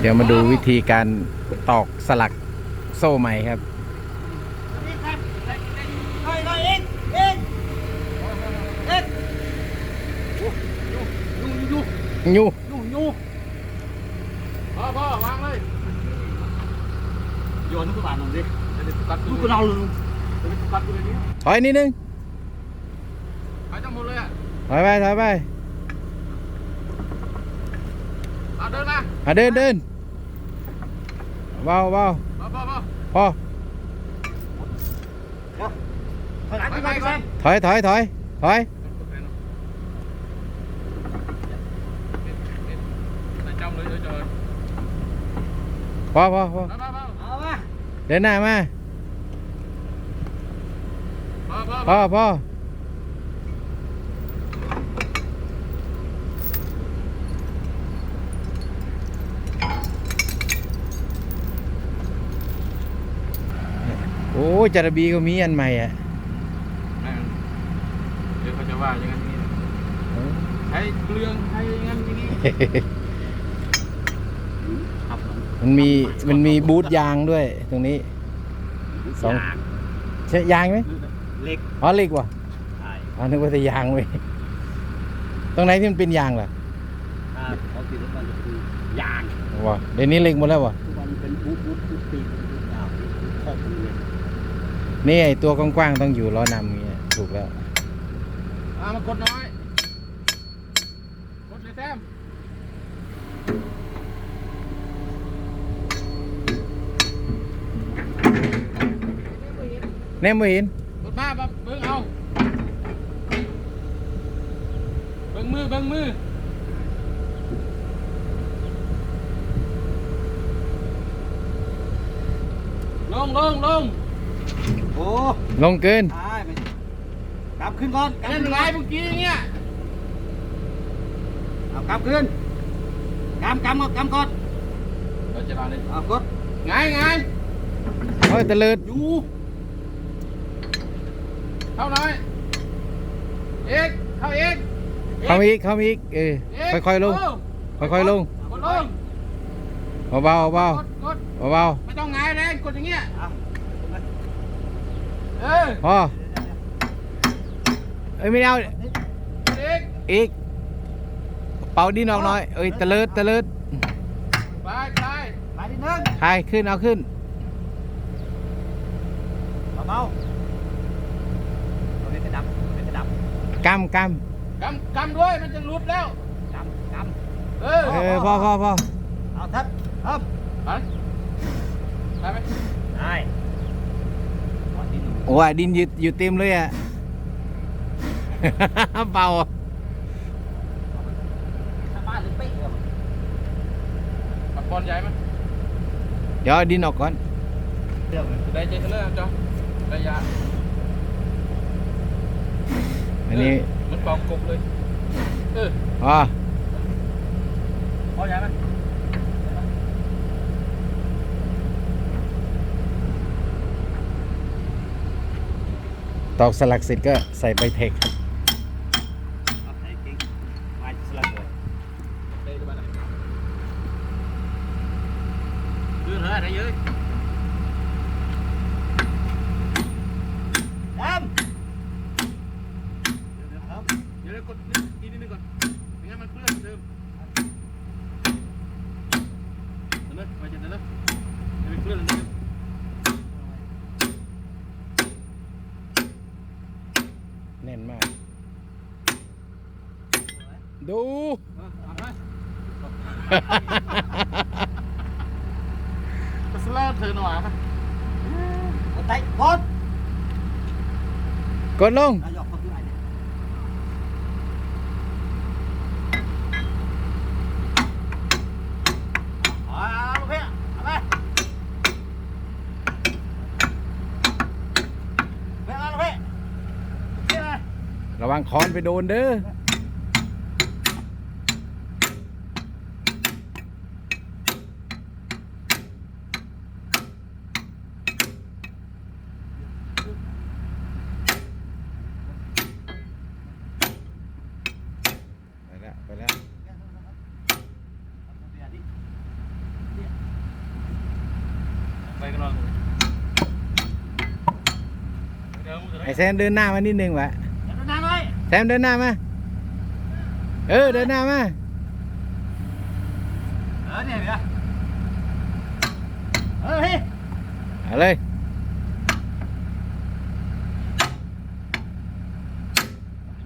เดี๋ยวมาดูวิธีการตอกสลักโซ่ใหม่ครับเฮ้ยเฮ้ยเอ็กเอ็กเอ็กยูยูยูยูยูพ่อพ่อวางเลยโยนทุกบาทหน่อยดิลูกเราเลยกัดกูเลยนี่ถอยนิดนึงไปจังหมดเลยอะถอยไปถอยไป เอาเดินมาอะเดินเดินเบาเบา พ่อพ่อพ่อ พอ ไปไปก่อน ถอยถอยถอยถอย จำเลยเจอพอพอพอไปไปไปเอามาเดินหน้ามาพ่อพ่อพอพอโอ้ยจาระบีก็มีอันใหม่อะเดี๋ยวเขาจะว่าอย่างนั้นอย่างนี้ใช้เปลืองใช้อย่างนั้นอย่างนี้ครับมันมีมันมีบูทยางด้วยตรงนี้ สองใช่ยางไหมเล็กอ๋อเหล็กว่ะใช่อ๋อนึกว่าแต่ยางเว้ยตรงไหนที่มันเป็นยางล่ะถ้าเขาติดรถมันจะคือยางว่ะเดี๋ยวนี้เหล็กหมดแล้วว่ะ ทุกวันเป็นบูทบูทบูทปีกบูทยาวครอบตรงนี้ นี่ไอตัวกว้างๆต้องอยู่ล้อนำอย่างเงี้ยถูกแล้วอ่ามากดน้อย กดเลยแซมแน่ไม่เห็นกดมาแบบเบิ้งเอาเบิ้งมือเบิ้งมือลงลงลง โอ้ลงเกิน ตายไปกลับขึ้นก่อนเล่นไรเมื่อกี้อย่างเงี้ยเอากลับขึ้นกำกำเอากำก่อนเราจะลาเลยเอากดไงไงเฮ้ยตะเลิดอยู่เข้าหน่อยเอกเข้าเอกเข้ามาอีกเข้ามาอีกเออค่อยๆลง ค่อยๆลงกดลงเบาๆเบากดกดๆเบาไม่ต้องหงายแรงกดอย่างเงี้ย เอา เออๆพอเอ้ยไม่เอาเอกอีก เป่าดินออกหน่อย เอ้ยตะเลิดตะเลิดไปไปไปนิดนึงใครขึ้นเอาขึ้น เบาๆเอาเม็ดกระดับเม็ดกระดับกำกกำกำด้วยมันจะหลุดแล้วกำกเออำเออพอพอพอำเอาทัดครับไปไปไหมได้วัดที่หนึ่ง โอ้ยดินอยู่อยู่เต็มเลยอะเบาถ้าบ้านหรือเป๊ะเนี่ยปักบอลใหญ่ไหมเดี๋ยวเอาดินออกก่อนเรื่องมันได้เจเทเลอร์จ้ะระยะอันนี้มันปองกบเลยเอออ๋อพอใหญ่ไหม ตอกสลักเสร็จก็ใส่ใบเทคเอาให้เก่งมาสลัดเลย đây các bạn này đưa thở ra dưới ดำเดี๋ย แน่นมาก ดู à, ăn thôi có slot thử nào à กดไตกดกดลงนายกเขาคืออะไรเนี่ยเอาเอาลูกพี่เอาไปเพื่อนเอาลูกพี่นี่เลย ระวังคอนไปโดนเด้อไปแล้วไปแล้วเอาตัวเบียร์ดิไปกันลองเดี๋ยวมึงจะไอได้แซมเดินหน้ามานิดนึงวะ เดี๋ยวนั่งเลยแซมเดินหน้ามา เออ เดินหน้ามา เออเนี่ยเดี๋ยวเออเฮ้ย เอาเลย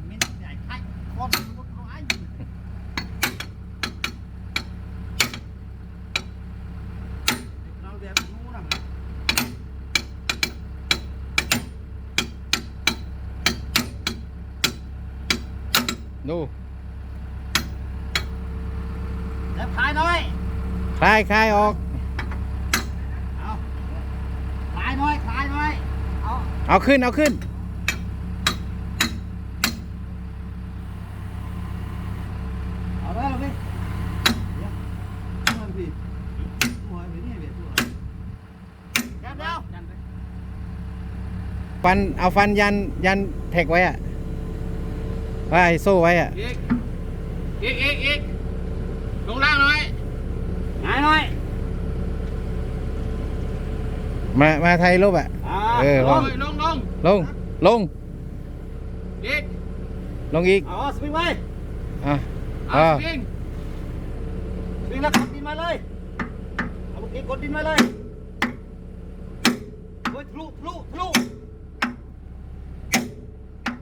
มินใหญ่ไข่คนคนร้ายเราแบบนู้นนะ ดูแล้วขายหน่อยคลายคลายออกเอาขายหน่อยขายหน่อยเอาเอาขึ้นเอาขึ้นเอาได้แล้วพี่เดี๋ยวเอาพี่หัวไปนี่เบียดตัวเดี๋ยวเดี๋ยวฟันเอาฟันยันยันแท็กไว้อะ ว่าไอโซ่ไว้อะอีกอีกอีกอีกลงล่างหน่อยขายหน่อยมามาไทยลบอะอ่าเออลลงลงลงลงลงอีกลงอีกเอาสปริงไว้อะเอาอ่าสปริงสปริงแล้วกดดินมาเลยเอาเมื่อกี้กดดินมาเลยโอ้ยทะลุทะลุทะลุ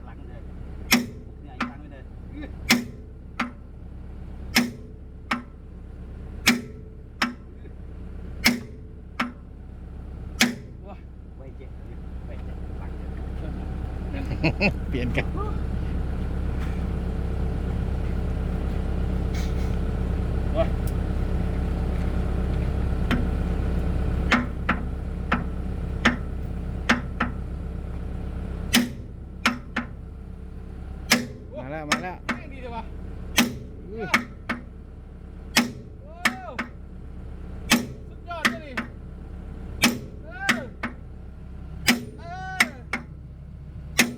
หลังเลยเนี่ยอีกครั้งไม่ได้ไว้เจ็บไว้เจ็บหลัง เจ็บเปลี่ยนกัน มาแล้ว มาแล้ว แม่งดีจังวะโอ้สุดยอดเลยดิเออเออ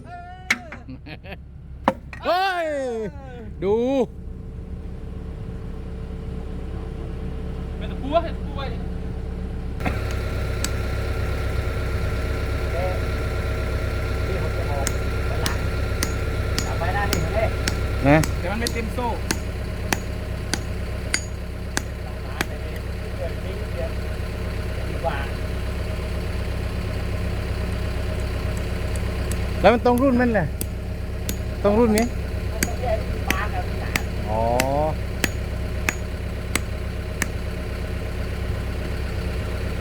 เออ เฮ้ย ดู เป็นตะปูวะเป็นตะปูไว้นี่ผมจะออกไปหลังจับไปได้นี่เลยนะแต่มันไม่เต็มโซ่ดีกว่าแล้วมันตรงรุ่นมันแหละตรงรุ่นนี้ มั